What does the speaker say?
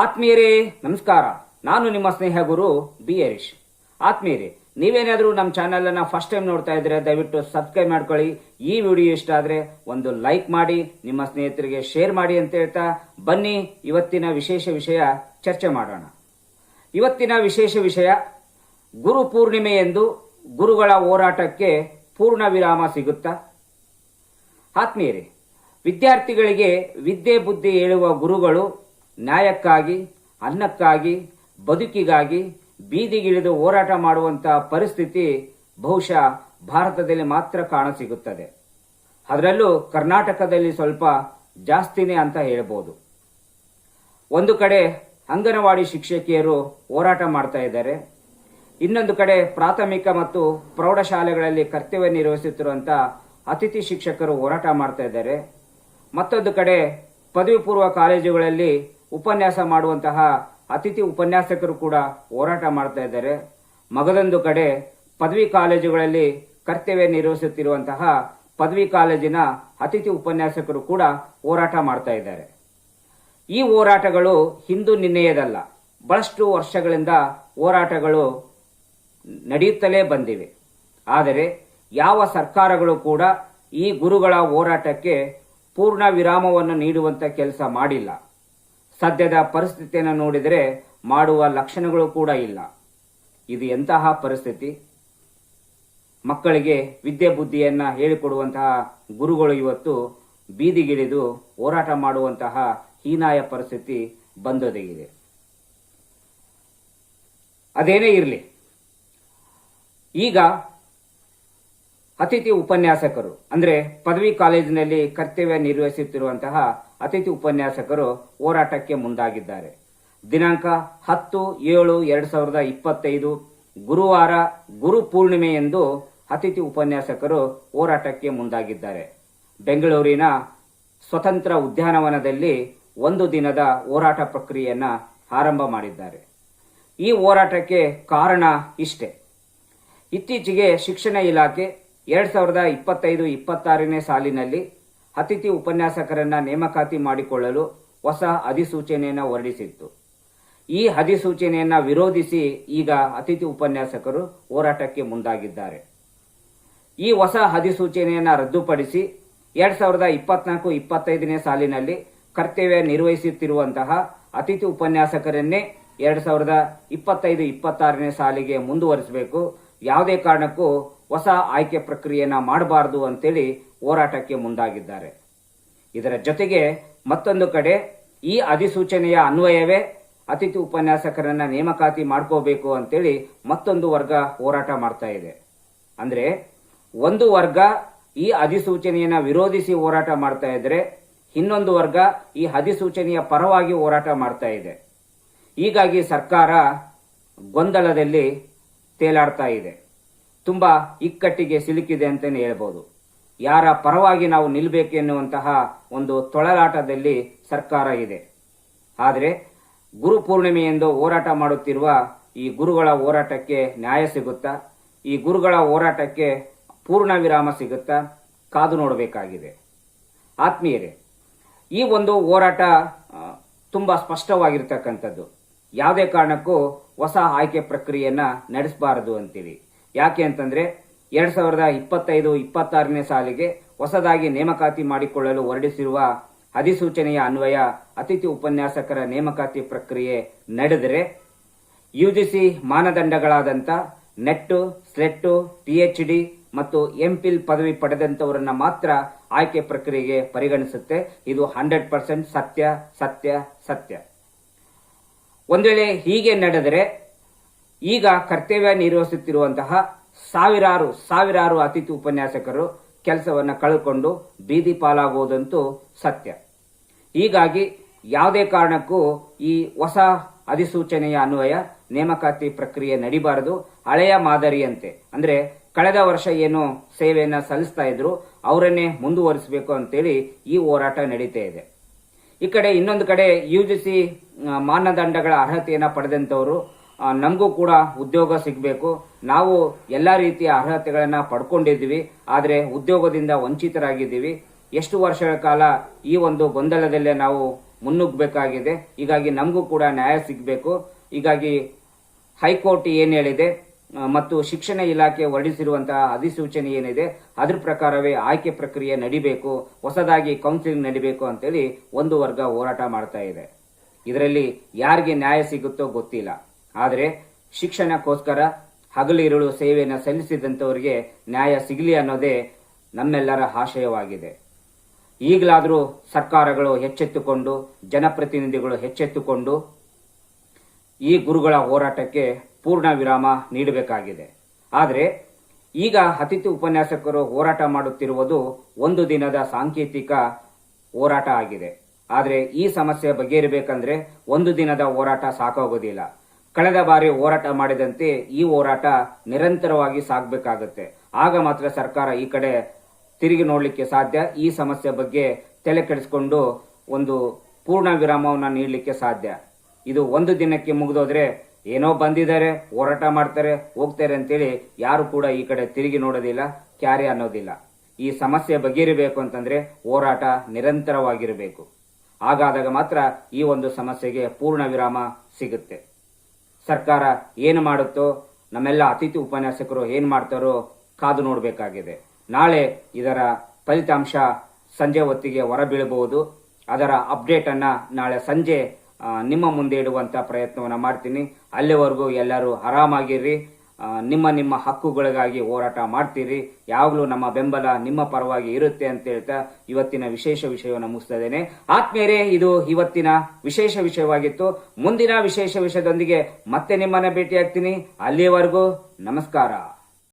ಆತ್ಮೀಯರೇ, ನಮಸ್ಕಾರ. ನಾನು ನಿಮ್ಮ ಸ್ನೇಹ ಗುರು ಬಿ. ಹರೀಶ್. ಆತ್ಮೀಯರೇ, ನೀವೇನಾದರೂ ನಮ್ಮ ಚಾನೆಲ್ ಅನ್ನ ಫಸ್ಟ್ ಟೈಮ್ ನೋಡ್ತಾ ಇದ್ರೆ ದಯವಿಟ್ಟು ಸಬ್ಸ್ಕ್ರೈಬ್ ಮಾಡ್ಕೊಳ್ಳಿ. ಈ ವಿಡಿಯೋ ಇಷ್ಟ ಆದ್ರೆ ಒಂದು ಲೈಕ್ ಮಾಡಿ, ನಿಮ್ಮ ಸ್ನೇಹಿತರಿಗೆ ಶೇರ್ ಮಾಡಿ ಅಂತ ಹೇಳ್ತಾ ಬನ್ನಿ. ಇವತ್ತಿನ ವಿಶೇಷ ವಿಷಯ ಚರ್ಚೆ ಮಾಡೋಣ. ಇವತ್ತಿನ ವಿಶೇಷ ವಿಷಯ, ಗುರು ಪೂರ್ಣಿಮೆ ಎಂದು ಗುರುಗಳ ಹೋರಾಟಕ್ಕೆ ಪೂರ್ಣ ವಿರಾಮ ಸಿಗುತ್ತಾ? ಆತ್ಮೀಯರೇ, ವಿದ್ಯಾರ್ಥಿಗಳಿಗೆ ವಿದ್ಯೆ ಬುದ್ಧಿ ಹೇಳುವ ಗುರುಗಳು ನ್ಯಾಯಕ್ಕಾಗಿ, ಅನ್ನಕ್ಕಾಗಿ, ಬದುಕಿಗಾಗಿ ಬೀದಿಗಿಳಿದು ಹೋರಾಟ ಮಾಡುವಂತಹ ಪರಿಸ್ಥಿತಿ ಬಹುಶಃ ಭಾರತದಲ್ಲಿ ಮಾತ್ರ ಕಾಣಸಿಗುತ್ತದೆ ಅದರಲ್ಲೂ ಕರ್ನಾಟಕದಲ್ಲಿ ಸ್ವಲ್ಪ ಜಾಸ್ತಿನೇ ಅಂತ ಹೇಳ್ಬೋದು. ಒಂದು ಕಡೆ ಅಂಗನವಾಡಿ ಶಿಕ್ಷಕಿಯರು ಹೋರಾಟ ಮಾಡ್ತಾ ಇದ್ದಾರೆ. ಇನ್ನೊಂದು ಕಡೆ ಪ್ರಾಥಮಿಕ ಮತ್ತು ಪ್ರೌಢಶಾಲೆಗಳಲ್ಲಿ ಕರ್ತವ್ಯ ನಿರ್ವಹಿಸುತ್ತಿರುವಂತ ಅತಿಥಿ ಶಿಕ್ಷಕರು ಹೋರಾಟ ಮಾಡ್ತಾ ಇದ್ದಾರೆ. ಮತ್ತೊಂದು ಕಡೆ ಪದವಿ ಪೂರ್ವ ಕಾಲೇಜುಗಳಲ್ಲಿ ಉಪನ್ಯಾಸ ಮಾಡುವಂತಹ ಅತಿಥಿ ಉಪನ್ಯಾಸಕರು ಕೂಡ ಹೋರಾಟ ಮಾಡ್ತಾ ಇದ್ದಾರೆ. ಮಗದೊಂದು ಕಡೆ ಪದವಿ ಕಾಲೇಜುಗಳಲ್ಲಿ ಕರ್ತವ್ಯ ನಿರ್ವಹಿಸುತ್ತಿರುವಂತಹ ಪದವಿ ಕಾಲೇಜಿನ ಅತಿಥಿ ಉಪನ್ಯಾಸಕರು ಕೂಡ ಹೋರಾಟ ಮಾಡ್ತಾ ಇದ್ದಾರೆ. ಈ ಹೋರಾಟಗಳು ಹಿಂದೂ ನಿನ್ನೆಯದಲ್ಲ, ಬಹಳಷ್ಟು ವರ್ಷಗಳಿಂದ ಹೋರಾಟಗಳು ನಡೆಯುತ್ತಲೇ ಬಂದಿವೆ. ಆದರೆ ಯಾವ ಸರ್ಕಾರಗಳು ಕೂಡ ಈ ಗುರುಗಳ ಹೋರಾಟಕ್ಕೆ ಪೂರ್ಣ ವಿರಾಮವನ್ನು ನೀಡುವಂತ ಕೆಲಸ ಮಾಡಿಲ್ಲ. ಸದ್ಯದ ಪರಿಸ್ಥಿತಿಯನ್ನು ನೋಡಿದರೆ ಮಾಡುವ ಲಕ್ಷಣಗಳು ಕೂಡ ಇಲ್ಲ. ಇದು ಎಂತಹ ಪರಿಸ್ಥಿತಿ? ಮಕ್ಕಳಿಗೆ ವಿದ್ಯೆ ಬುದ್ಧಿಯನ್ನ ಹೇಳಿಕೊಡುವಂತಹ ಗುರುಗಳು ಇವತ್ತು ಬೀದಿಗಿಳಿದು ಹೋರಾಟ ಮಾಡುವಂತಹ ಹೀನಾಯ ಪರಿಸ್ಥಿತಿ ಬಂದೊದಗಿದೆ ಅದೇನೇ ಇರಲಿ, ಈಗ ಅತಿಥಿ ಉಪನ್ಯಾಸಕರು, ಅಂದ್ರೆ ಪದವಿ ಕಾಲೇಜಿನಲ್ಲಿ ಕರ್ತವ್ಯ ನಿರ್ವಹಿಸುತ್ತಿರುವಂತಹ ಅತಿಥಿ ಉಪನ್ಯಾಸಕರು ಹೋರಾಟಕ್ಕೆ ಮುಂದಾಗಿದ್ದಾರೆ. ದಿನಾಂಕ ಹತ್ತು ಏಳು ಎರಡ್ ಸಾವಿರದ ಇಪ್ಪತ್ತೈದು, ಗುರುವಾರ ಗುರು ಪೂರ್ಣಿಮೆ ಎಂದು ಅತಿಥಿ ಉಪನ್ಯಾಸಕರು ಹೋರಾಟಕ್ಕೆ ಮುಂದಾಗಿದ್ದಾರೆ. ಬೆಂಗಳೂರಿನ ಸ್ವತಂತ್ರ ಉದ್ಯಾನವನದಲ್ಲಿ ಒಂದು ದಿನದ ಹೋರಾಟ ಪ್ರಕ್ರಿಯೆಯನ್ನ ಆರಂಭ ಮಾಡಿದ್ದಾರೆ. ಈ ಹೋರಾಟಕ್ಕೆ ಕಾರಣ ಇಷ್ಟೇ. ಇತ್ತೀಚೆಗೆ ಶಿಕ್ಷಣ ಇಲಾಖೆ ಎರಡ್ ಸಾವಿರದ ಇಪ್ಪತ್ತೈದು ಇಪ್ಪತ್ತಾರನೇ ಸಾಲಿನಲ್ಲಿ ಅತಿಥಿ ಉಪನ್ಯಾಸಕರನ್ನ ನೇಮಕಾತಿ ಮಾಡಿಕೊಳ್ಳಲು ಹೊಸ ಅಧಿಸೂಚನೆಯನ್ನು ಹೊರಡಿಸಿತ್ತು. ಈ ಅಧಿಸೂಚನೆಯನ್ನ ವಿರೋಧಿಸಿ ಈಗ ಅತಿಥಿ ಉಪನ್ಯಾಸಕರು ಹೋರಾಟಕ್ಕೆ ಮುಂದಾಗಿದ್ದಾರೆ. ಈ ಹೊಸ ಅಧಿಸೂಚನೆಯನ್ನ ರದ್ದುಪಡಿಸಿ ಎರಡ್ ಸಾವಿರದ ಇಪ್ಪತ್ನಾಲ್ಕು ಇಪ್ಪತ್ತೈದನೇ ಸಾಲಿನಲ್ಲಿ ಕರ್ತವ್ಯ ನಿರ್ವಹಿಸುತ್ತಿರುವಂತಹ ಅತಿಥಿ ಉಪನ್ಯಾಸಕರನ್ನೇ ಎರಡ್ ಸಾವಿರದ ಇಪ್ಪತ್ತೈದು ಇಪ್ಪತ್ತಾರನೇ ಸಾಲಿಗೆ ಮುಂದುವರಿಸಬೇಕು. ಯಾವುದೇ ಕಾರಣಕ್ಕೂ ಹೊಸ ಆಯ್ಕೆ ಪ್ರಕ್ರಿಯೆಯನ್ನ ಮಾಡಬಾರದು ಅಂತೇಳಿ ಹೋರಾಟಕ್ಕೆ ಮುಂದಾಗಿದ್ದಾರೆ. ಇದರ ಜೊತೆಗೆ ಮತ್ತೊಂದು ಕಡೆ ಈ ಅಧಿಸೂಚನೆಯ ಅನ್ವಯವೇ ಅತಿಥಿ ಉಪನ್ಯಾಸಕರನ್ನ ನೇಮಕಾತಿ ಮಾಡ್ಕೋಬೇಕು ಅಂತೇಳಿ ಮತ್ತೊಂದು ವರ್ಗ ಹೋರಾಟ ಮಾಡ್ತಾ ಇದೆ. ಅಂದ್ರೆ ಒಂದು ವರ್ಗ ಈ ಅಧಿಸೂಚನೆಯನ್ನ ವಿರೋಧಿಸಿ ಹೋರಾಟ ಮಾಡ್ತಾ ಇದ್ರೆ ಇನ್ನೊಂದು ವರ್ಗ ಈ ಅಧಿಸೂಚನೆಯ ಪರವಾಗಿ ಹೋರಾಟ ಮಾಡ್ತಾ ಇದೆ. ಹೀಗಾಗಿ ಸರ್ಕಾರ ಗೊಂದಲದಲ್ಲಿ ತೇಲಾಡ್ತಾ ಇದೆ. ತುಂಬಾ ಇಕ್ಕಟ್ಟಿಗೆ ಸಿಲುಕಿದೆ ಅಂತಲೇ ಹೇಳ್ಬೋದು. ಯಾರ ಪರವಾಗಿ ನಾವು ನಿಲ್ಲಬೇಕು ಎನ್ನುವಂತಹ ಒಂದು ತೊಳಲಾಟದಲ್ಲಿ ಸರ್ಕಾರ ಇದೆ. ಆದರೆ ಗುರು ಪೂರ್ಣಿಮೆಯೆಂದು ಹೋರಾಟ ಮಾಡುತ್ತಿರುವ ಈ ಗುರುಗಳ ಹೋರಾಟಕ್ಕೆ ನ್ಯಾಯ ಸಿಗುತ್ತಾ, ಈ ಗುರುಗಳ ಹೋರಾಟಕ್ಕೆ ಪೂರ್ಣ ವಿರಾಮ ಸಿಗುತ್ತಾ ಕಾದು ನೋಡಬೇಕಾಗಿದೆ. ಆತ್ಮೀಯರೇ, ಈ ಒಂದು ಹೋರಾಟ ತುಂಬ ಸ್ಪಷ್ಟವಾಗಿರ್ತಕ್ಕಂಥದ್ದು. ಯಾವುದೇ ಕಾರಣಕ್ಕೂ ಹೊಸ ಆಯ್ಕೆ ಪ್ರಕ್ರಿಯೆಯನ್ನು ನಡೆಸಬಾರದು ಅಂತೇಳಿ ಯಾಕೆ ಅಂತಂದ್ರೆ ಎರಡ್ ಸಾವಿರದ ಇಪ್ಪತ್ತೈದು, ಇಪ್ಪತ್ತಾರನೇ ಸಾಲಿಗೆ ಹೊಸದಾಗಿ ನೇಮಕಾತಿ ಮಾಡಿಕೊಳ್ಳಲು ಹೊರಡಿಸಿರುವ ಅಧಿಸೂಚನೆಯ ಅನ್ವಯ ಅತಿಥಿ ಉಪನ್ಯಾಸಕರ ನೇಮಕಾತಿ ಪ್ರಕ್ರಿಯೆ ನಡೆದರೆ ಯುಜಿಸಿ ಮಾನದಂಡಗಳಾದಂಥ ನೆಟ್ಟು, ಸ್ಲೆಟ್ಟು ಪಿಎಚ್ ಡಿ ಮತ್ತು ಎಂಪಿಲ್ ಪದವಿ ಪಡೆದಂತವರನ್ನ ಮಾತ್ರ ಆಯ್ಕೆ ಪ್ರಕ್ರಿಯೆಗೆ ಪರಿಗಣಿಸುತ್ತೆ. ಇದು ಹಂಡ್ರೆಡ್ ಪರ್ಸೆಂಟ್ ಸತ್ಯ ಸತ್ಯ ಸತ್ಯ. ಒಂದು ವೇಳೆ ಹೀಗೆ ನಡೆದರೆ ಈಗ ಕರ್ತವ್ಯ ನಿರ್ವಹಿಸುತ್ತಿರುವಂತಹ ಸಾವಿರಾರು ಸಾವಿರಾರು ಅತಿಥಿ ಉಪನ್ಯಾಸಕರು ಕೆಲಸವನ್ನು ಕಳೆದುಕೊಂಡು ಬೀದಿ ಪಾಲಾಗುವುದಂತೂ ಸತ್ಯ. ಹೀಗಾಗಿ ಯಾವುದೇ ಕಾರಣಕ್ಕೂ ಈ ಹೊಸ ಅಧಿಸೂಚನೆಯ ಅನ್ವಯ ನೇಮಕಾತಿ ಪ್ರಕ್ರಿಯೆ ನಡಿಬಾರದು. ಹಳೆಯ ಮಾದರಿಯಂತೆ. ಅಂದ್ರೆ ಕಳೆದ ವರ್ಷ ಏನು ಸೇವೆಯನ್ನು ಸಲ್ಲಿಸ್ತಾ ಇದ್ರು ಅವರನ್ನೇ ಮುಂದುವರಿಸಬೇಕು ಅಂತೇಳಿ ಈ ಹೋರಾಟ ನಡೀತಾ ಇದೆ. ಈ ಕಡೆ ಇನ್ನೊಂದು ಕಡೆ ಯು ಜಿ ಸಿ ಮಾನದಂಡಗಳ ಅರ್ಹತೆಯನ್ನ ಪಡೆದಂತವರು ಆ, ನಮಗೂ ಕೂಡ ಉದ್ಯೋಗ ಸಿಗಬೇಕು. ನಾವು ಎಲ್ಲ ರೀತಿಯ ಅರ್ಹತೆಗಳನ್ನು ಪಡ್ಕೊಂಡಿದ್ದೀವಿ. ಆದರೆ ಉದ್ಯೋಗದಿಂದ ವಂಚಿತರಾಗಿದ್ದೀವಿ. ಎಷ್ಟು ವರ್ಷಗಳ ಕಾಲ ಈ ಒಂದು ಗೊಂದಲದಲ್ಲೇ ನಾವು ಮುನ್ನುಗ್ಗಬೇಕಾಗಿದೆ ಹೀಗಾಗಿ ನಮಗೂ ಕೂಡ ನ್ಯಾಯ ಸಿಗಬೇಕು. ಹೀಗಾಗಿ ಹೈಕೋರ್ಟ್ ಏನು ಹೇಳಿದೆ ಮತ್ತು ಶಿಕ್ಷಣ ಇಲಾಖೆ ಹೊರಡಿಸಿರುವಂತಹ ಅಧಿಸೂಚನೆ ಏನಿದೆ, ಅದ್ರ ಪ್ರಕಾರವೇ ಆಯ್ಕೆ ಪ್ರಕ್ರಿಯೆ ನಡಿಬೇಕು, ಹೊಸದಾಗಿ ಕೌನ್ಸಿಲಿಂಗ್ ನಡಿಬೇಕು ಅಂತೇಳಿ ಒಂದು ವರ್ಗ ಹೋರಾಟ ಮಾಡ್ತಾ ಇದೆ. ಇದರಲ್ಲಿ ಯಾರಿಗೆ ನ್ಯಾಯ ಸಿಗುತ್ತೋ ಗೊತ್ತಿಲ್ಲ. ಆದರೆ ಶಿಕ್ಷಣಕ್ಕೋಸ್ಕರ ಹಗಲಿರುಳು ಸೇವೆಯನ್ನು ಸಲ್ಲಿಸಿದಂಥವರಿಗೆ ನ್ಯಾಯ ಸಿಗಲಿ ಅನ್ನೋದೇ ನಮ್ಮೆಲ್ಲರ ಆಶಯವಾಗಿದೆ. ಈಗಲಾದರೂ ಸರ್ಕಾರಗಳು ಎಚ್ಚೆತ್ತುಕೊಂಡು, ಜನಪ್ರತಿನಿಧಿಗಳು ಹೆಚ್ಚೆತ್ತುಕೊಂಡು ಈ ಗುರುಗಳ ಹೋರಾಟಕ್ಕೆ ಪೂರ್ಣ ವಿರಾಮ ನೀಡಬೇಕಾಗಿದೆ. ಆದರೆ ಈಗ ಅತಿಥಿ ಉಪನ್ಯಾಸಕರು ಹೋರಾಟ ಮಾಡುತ್ತಿರುವುದು ಒಂದು ದಿನದ ಸಾಂಕೇತಿಕ ಹೋರಾಟ ಆಗಿದೆ. ಆದರೆ ಈ ಸಮಸ್ಯೆ ಬಗೆಹರಿಬೇಕಂದ್ರೆ ಒಂದು ದಿನದ ಹೋರಾಟ ಸಾಕಾಗೋದಿಲ್ಲ. ಕಳೆದ ಬಾರಿ ಹೋರಾಟ ಮಾಡಿದಂತೆ ಈ ಹೋರಾಟ ನಿರಂತರವಾಗಿ ಸಾಗಬೇಕಾಗುತ್ತೆ. ಆಗ ಮಾತ್ರ ಸರ್ಕಾರ ಈ ಕಡೆ ತಿರುಗಿ ನೋಡಲಿಕ್ಕೆ ಸಾಧ್ಯ. ಈ ಸಮಸ್ಯೆ ಬಗ್ಗೆ ತಲೆ ಕೆಡಿಸಿಕೊಂಡು ಒಂದು ಪೂರ್ಣ ವಿರಾಮವನ್ನು ನೀಡಲಿಕ್ಕೆ ಸಾಧ್ಯ. ಇದು ಒಂದು ದಿನಕ್ಕೆ ಮುಗಿದೋದ್ರೆ ಏನೋ ಬಂದಿದ್ದಾರೆ, ಹೋರಾಟ ಮಾಡ್ತಾರೆ, ಹೋಗ್ತಾರೆ ಅಂತೇಳಿ ಯಾರು ಕೂಡ ಈ ಕಡೆ ತಿರುಗಿ ನೋಡೋದಿಲ್ಲ, ಕ್ಯಾರೆ ಅನ್ನೋದಿಲ್ಲ. ಈ ಸಮಸ್ಯೆ ಬಗೆಹರಿಬೇಕು ಅಂತಂದ್ರೆ ಹೋರಾಟ ನಿರಂತರವಾಗಿರಬೇಕು. ಹಾಗಾದಾಗ ಮಾತ್ರ ಈ ಒಂದು ಸಮಸ್ಯೆಗೆ ಪೂರ್ಣ ವಿರಾಮ ಸಿಗುತ್ತೆ. ಸರ್ಕಾರ ಏನು ಮಾಡುತ್ತೋ, ನಮ್ಮೆಲ್ಲ ಅತಿಥಿ ಉಪನ್ಯಾಸಕರು ಏನು ಮಾಡ್ತಾರೋ ಕಾದು ನೋಡಬೇಕಾಗಿದೆ. ನಾಳೆ ಇದರ ಫಲಿತಾಂಶ ಸಂಜೆ ಹೊತ್ತಿಗೆ ಹೊರಬೀಳಬಹುದು. ಅದರ ಅಪ್ಡೇಟ್ ಅನ್ನ ನಾಳೆ ಸಂಜೆ ನಿಮ್ಮ ಮುಂದೆ ಇಡುವಂತ ಪ್ರಯತ್ನವನ್ನ ಮಾಡ್ತೀನಿ. ಅಲ್ಲಿವರೆಗೂ ಎಲ್ಲರೂ ಆರಾಮಾಗಿರ್ರಿ. ನಿಮ್ಮ ನಿಮ್ಮ ಹಕ್ಕುಗಳಿಗಾಗಿ ಹೋರಾಟ ಮಾಡ್ತೀರಿ. ಯಾವಾಗಲೂ ನಮ್ಮ ಬೆಂಬಲ ನಿಮ್ಮ ಪರವಾಗಿ ಇರುತ್ತೆ ಅಂತ ಹೇಳ್ತಾ ಇವತ್ತಿನ ವಿಶೇಷ ವಿಷಯವನ್ನು ಮುಗಿಸ್ತಾ ಇದ್ದೇನೆ. ಆತ್ಮೀಯರೇ, ಇದು ಇವತ್ತಿನ ವಿಶೇಷ ವಿಷಯವಾಗಿತ್ತು. ಮುಂದಿನ ವಿಶೇಷ ವಿಷಯದೊಂದಿಗೆ ಮತ್ತೆ ನಿಮ್ಮನ್ನ ಭೇಟಿಯಾಗ್ತೀನಿ. ಅಲ್ಲಿಯವರೆಗೂ ನಮಸ್ಕಾರ.